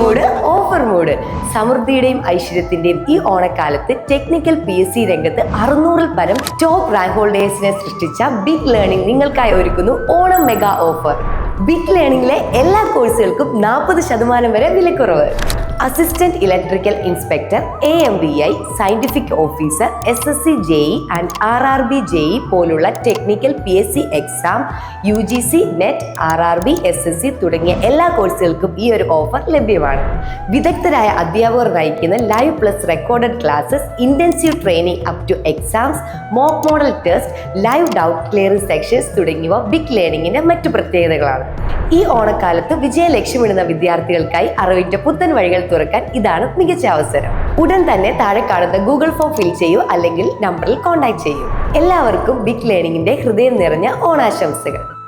Mood offer mood സമൃദ്ധിയുടെയും ഐശ്വര്യത്തിന്റെയും ഈ ഓണക്കാലത്ത് ടെക്നിക്കൽ പി എസ് സി രംഗത്ത് അറുന്നൂറിൽ പരം ടോപ്പ് റാങ്ക് ഹോൾഡേഴ്സിനെ സൃഷ്ടിച്ച ബിഗ് ലേണിംഗ് നിങ്ങൾക്കായി ഒരുക്കുന്നു ഓണം മെഗാ ഓഫർ ബിഗ് ലേണിംഗിലെ എല്ലാ കോഴ്സുകൾക്കും നാൽപ്പത് ശതമാനം വരെ വിലക്കുറവ്. Assistant electrical inspector A M V I scientific officer S S C JE and R R B JE പോലുള്ള technical P S C exam U G C net R R B S S C തുടങ്ങിയ എല്ലാ കോഴ്സുകൾക്കും ഈ ഒരു offer ലഭ്യമാണ്. വിദഗ്ധരായ അധ്യാപകർ നയിക്കുന്ന live plus recorded classes intensive training up to exams mock model test live doubt clearing sections തുടങ്ങിയവ big ലേണിംഗിന്റെ മറ്റു പ്രത്യേകതകളാണ്. ഈ ഓണക്കാലത്ത് വിജയലക്ഷ്യമിടുന്ന വിദ്യാർത്ഥികൾക്കായി അറിവിന്റെ പുത്തൻ വഴികൾ തുറക്കാൻ ഇതാണ് മികച്ച അവസരം. ഉടൻ തന്നെ താഴെ കാണുന്ന ഗൂഗിൾ ഫോം ഫിൽ ചെയ്യൂ അല്ലെങ്കിൽ നമ്പറിൽ കോൺടാക്ട് ചെയ്യൂ. എല്ലാവർക്കും ബിഗ് ലേണിംഗിന്റെ ഹൃദയം നിറഞ്ഞ ഓണാശംസകൾ.